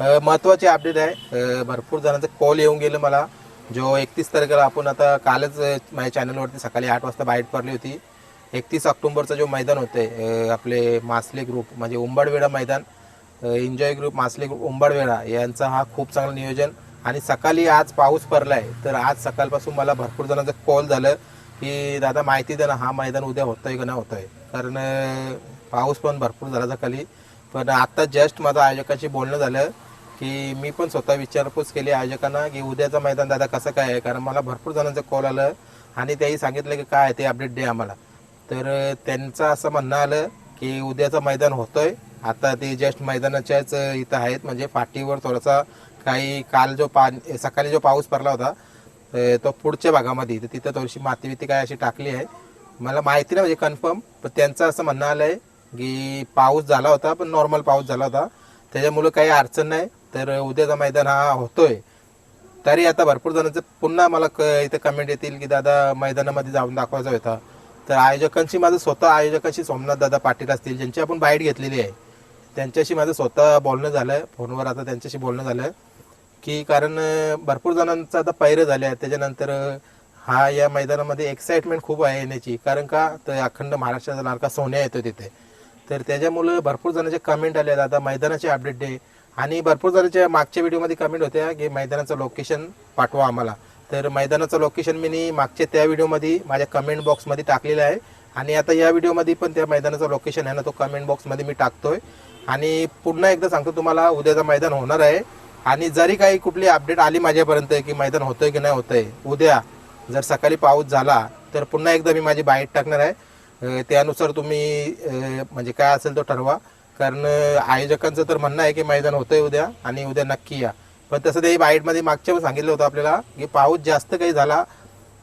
महत्त्वाची अपडेट आहे. भरपूर जणांचं कॉल येऊन गेलं मला. जो एकतीस तारखेला आपण आता कालच माझ्या चॅनलवरती सकाळी आठ वाजता बाईट पडली होती. एकतीस ऑक्टोबरचं जो मैदान होते आपले मासले ग्रुप म्हणजे उंबाडवेडा मैदान एन्जॉय ग्रुप मासले ग्रुप उंबाडवेडा यांचा हा खूप चांगलं नियोजन. आणि सकाळी आज पाऊस पडलाय तर आज सकाळपासून मला भरपूर जणांचं कॉल झालं की दादा माहिती द्या ना हा मैदान उद्या होतोय का नाही होतोय? कारण पाऊस पण भरपूर झाला सकाळी. पण आता जस्ट माझं आयोजकाशी बोलणं झालं की मी पण स्वतः विचारपूस केली आयोजकांना की उद्याचं मैदान दादा कसं काय आहे? कारण मला भरपूर जणांचं कॉल आलं आणि त्याही सांगितलं की काय आहे ते अपडेट द्या आम्हाला. तर त्यांचं असं म्हणणं आलं की उद्याचं मैदान होतोय. आता ते जस्ट मैदानाच्याच इथं आहेत. म्हणजे फाटीवर थोडासा काही काल जो पा सकाळी जो पाऊस पडला होता तो पुढच्या भागामध्ये तर तिथं थोडीशी माती बिती काय अशी टाकली आहे. मला माहिती नाही म्हणजे कन्फर्म पण त्यांचं असं म्हणणं आलं आहे की पाऊस झाला होता पण नॉर्मल पाऊस झाला होता. त्याच्यामुळं काही अडचण नाही. तर उद्याचा मैदान हा होतोय. तरी आता भरपूर जणांचं पुन्हा मला क इथं कमेंट येतील की दादा मैदानामध्ये जाऊन दाखवायचा होता. तर आयोजकांशी माझं स्वतः आयोजकांशी सोमनाथ दादा पाटील असतील ज्यांची आपण बाईट घेतलेली आहे. त्यांच्याशी माझं स्वतः बोलणं झालं. फोनवर आता त्यांच्याशी बोलणं झालं. की कारण भरपूर जणांचं आता पैरे झाले आहेत. त्याच्यानंतर हा या मैदानामध्ये एक्साइटमेंट खूप आहे येण्याची. कारण का? तर अखंड महाराष्ट्राचा लाडका सोन्या येतो तिथे. तर त्याच्यामुळं भरपूर जणांचे कमेंट आले आता मैदानाचे अपडेट दे. आणि भरपूर जणांच्या मागच्या व्हिडिओमध्ये कमेंट होत्या की मैदानाचं लोकेशन पाठवा आम्हाला. तर मैदानाचं लोकेशन मी नी मागच्या त्या व्हिडिओमध्ये माझ्या कमेंट बॉक्समध्ये टाकलेलं आहे. आणि आता या व्हिडिओमध्ये पण त्या मैदानाचं लोकेशन आहे ना तो कमेंट बॉक्समध्ये मी टाकतोय. आणि पुन्हा एकदा सांगतो तुम्हाला उद्याचं मैदान होणार आहे. आणि जरी काही कुठली अपडेट आली माझ्यापर्यंत की मैदान होतंय की नाही होतंय उद्या जर सकाळी पाऊस झाला तर पुन्हा एकदा मी माझी बाईट टाकणार आहे. त्यानुसार तुम्ही म्हणजे काय असेल तो ठरवा. कारण आयोजकांचं तर म्हणणं आहे की मैदान होतंय उद्या आणि उद्या नक्की या. पण तसं ते बाईटमध्ये मागच्या सांगितलं होतं आपल्याला की पाऊस जास्त काही झाला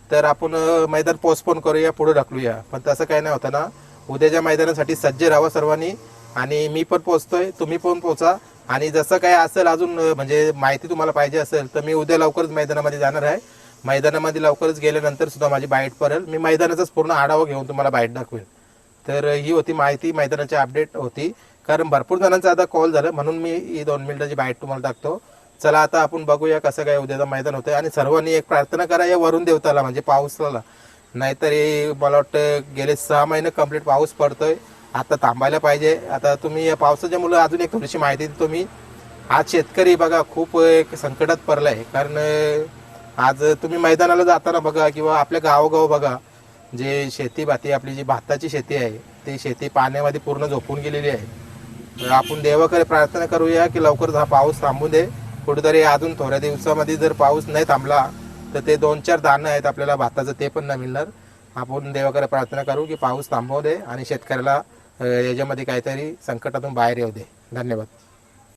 तर आपण मैदान पोस्टपोन करूया पुढे ढकलूया. पण तसं काही नाही होतं ना उद्याच्या मैदानासाठी सज्ज राहावं सर्वांनी आणि मी पण पोचतोय तुम्ही पण पोचा आणि जसं काय असेल अजून म्हणजे माहिती तुम्हाला पाहिजे असेल तर मी उद्या लवकरच मैदानामध्ये जाणार आहे. मैदानामध्ये लवकरच गेल्यानंतर सुद्धा माझी बाईट पडेल मी मैदानाचाच पूर्ण आढावा घेऊन तुम्हाला बाईट दाखवेल. तर ही होती माहिती मैदानाची अपडेट होती. कारण भरपूर जणांचा आता कॉल झाला म्हणून मी ही दोन मिनिटाची बाईट तुम्हाला टाकतो. चला आता आपण बघूया कसं काय उद्याचं मैदान होतंय. आणि सर्वांनी एक प्रार्थना करा या वरून देवताला म्हणजे पाऊसाला. नाहीतर हे मला वाटतं गेले सहा महिने कंप्लीट पाऊस पडतोय. आता थांबायला पाहिजे. आता तुम्ही या पावसाच्या मुलं अजून एक थोडीशी माहिती देतो. मी आज शेतकरी बघा खूप एक संकटात पडलाय. कारण आज तुम्ही मैदानाला जाताना बघा किंवा आपल्या गावोगाव बघा जे शेती भाती आपली जी भाताची शेती आहे ती शेती पाण्यामध्ये पूर्ण झोपून गेलेली आहे. तर आपण देवाकडे प्रार्थना करूया की लवकरच हा पाऊस थांबू दे. कुठेतरी अजून थोड्या दिवसामध्ये जर पाऊस नाही थांबला तर ते दोन चार दाणं आहेत आपल्याला भाताचं ते पण नाही मिळणार. आपण देवाकडे प्रार्थना करू की पाऊस थांबवू दे आणि शेतकऱ्याला याच्यामध्ये काहीतरी संकटातून बाहेर येऊ दे. धन्यवाद.